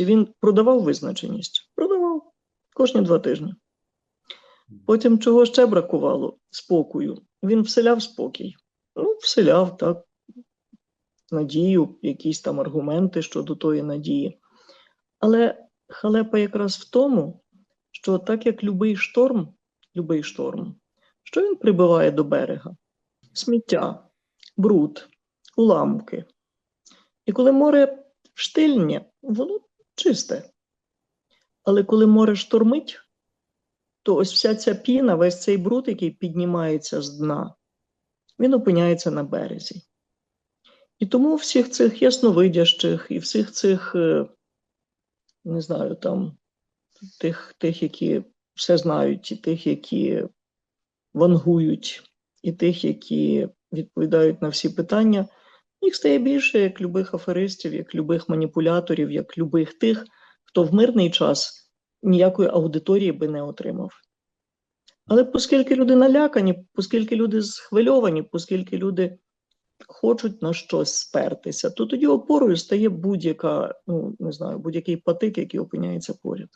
визначеності. Він продавав визначеність. Продавав кожні два тижні. Потім чого ще бракувало? Спокою. Він вселяв спокій. Ну, вселяв так, надію, якісь там аргументи щодо тої надії. Але халепа якраз в тому, що так як любий шторм, любий шторм, що він прибиває до берега? Сміття, бруд, уламки. І коли море штильне, воно чисте. Але коли море штормить, то ось вся ця піна, весь цей бруд, який піднімається з дна, він опиняється на березі. І тому всіх цих ясновидящих і всіх цих, е, не знаю, там, тих, тих, які все знають, і тих, які вангують, і тих, які відповідають на всі питання, їх стає більше як любих аферистів, як любих маніпуляторів, як любих тих, хто в мирний час ніякої аудиторії би не отримав. Але оскільки люди налякані, оскільки люди схвильовані, оскільки люди хочуть на щось спертися, то тоді опорою стає будь-яка, ну не знаю, будь-який патик, який опиняється поряд.